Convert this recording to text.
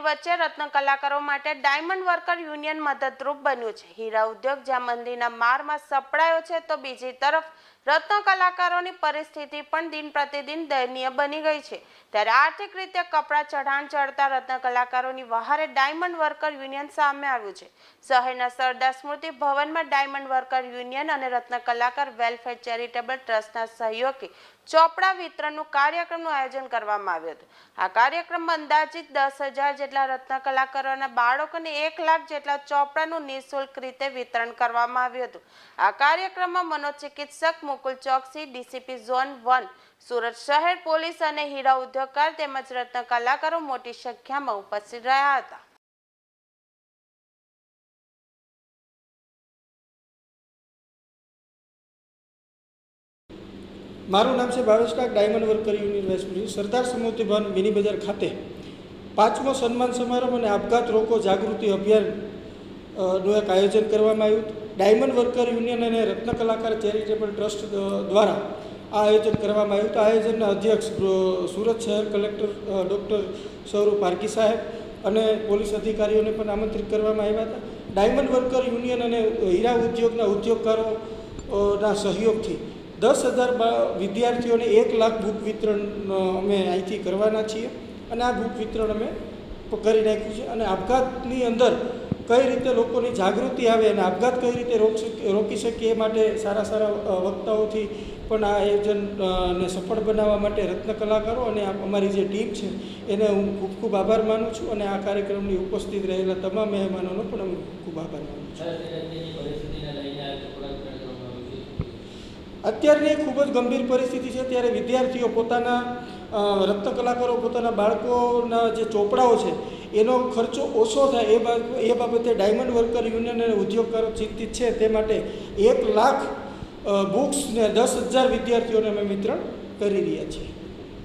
વચ્ચે રત્ન કલાકારો માટે ડાયમંડ વર્કર યુનિયન મદદરૂપ બન્યું છે. હીરા ઉદ્યોગ જ્યાં મંદીના મારમાં સપડાયો છે તો બીજી તરફ રત્ન કલાકારોની પરિસ્થિતિ પણ દિન પ્રતિદિન દયનીય બની ગઈ છે. ત્યારે આર્થિક રીતે કપડાં ચઢાણ ચડતા રત્ન કલાકારોની વહારે ડાયમંડ વર્કર યુનિયન સામે આવ્યું છે. શહેરના સરદાર સ્મૃતિ ભવનમાં ડાયમંડ વર્કર યુનિયન અને રત્ન કલાકાર વેલફેર ચેરિટેબલ ટ્રસ્ટના સહયોગથી ચોપડા વિતરણનું કાર્યક્રમનું આયોજન કરવામાં આવ્યું હતું. આ કાર્યક્રમમાં અંદાજિત દસ હજાર જેટલા રત્ન કલાકારોના બાળકોને એક લાખ જેટલા ચોપડાનું નિઃશુલ્ક રીતે વિતરણ કરવામાં આવ્યું હતું. આ કાર્યક્રમમાં મનોચિકિત્સક Mukul Choksi, DCP zone one, Surat શહેર પોલીસ અને હીરા ઉદ્યોગકાર તેમજ રત્ન કલાકારો મોટી સંખ્યામાં ઉપસ્થિત રહ્યા હતા. મારું નામ છે ભાવેશ કાક ડાયમંડ વર્કર યુનિવર્સિટી, સરદાર સમૃદ્ધિ ભવન, મિની બજાર ખાતે. પાંચમો સન્માન સમારંભ અને આપઘાત રોકો જાગૃતિ અભિયાનનું એક આયોજન કરવામાં આવ્યું ડાયમંડ વર્કર યુનિયન અને રત્ન કલાકાર ચેરિટેબલ ટ્રસ્ટ દ્વારા આ આયોજન કરવામાં આવ્યું આ આયોજનના અધ્યક્ષ સુરત શહેર કલેક્ટર ડૉક્ટર સૌરવ પારકી સાહેબ અને પોલીસ અધિકારીઓને પણ આમંત્રિત કરવામાં આવ્યા હતા. ડાયમંડ વર્કર યુનિયન અને હીરા ઉદ્યોગના ઉદ્યોગકારોના સહયોગથી દસ હજાર વિદ્યાર્થીઓને એક લાખ બુક વિતરણ અમે અહીંથી કરવાના છીએ. અને આ બુક વિતરણ અમે કરી નાખ્યું છે. અને આપઘાતની અંદર કઈ રીતે લોકોની જાગૃતિ આવે અને આપઘાત કઈ રીતે રોકી શકીએ એ માટે સારા સારા વક્તાઓથી પણ આ આયોજન ને સફળ બનાવવા માટે રત્ન કલાકારો અને અમારી જે ટીમ છે, એને હું ખૂબ ખૂબ આભાર માનું છું અને આ કાર્યક્રમની ઉપસ્થિત રહેલા તમામ મહેમાનોનો પણ હું ખૂબ આભાર માનું છું. અત્યારની ખૂબ જ ગંભીર પરિસ્થિતિ છે, ત્યારે વિદ્યાર્થીઓ પોતાના રત્ન કલાકારો પોતાના બાળકોના જે ચોપડાઓ છે, એનો ખર્ચો ઓછો થાય. એ એ બાબતે ડાયમંડ વર્કર યુનિયન અને ઉદ્યોગકારો ચિંતિત છે. તે માટે એક લાખ બુક્સને દસ હજાર વિદ્યાર્થીઓને અમે વિતરણ કરી રહ્યા છીએ.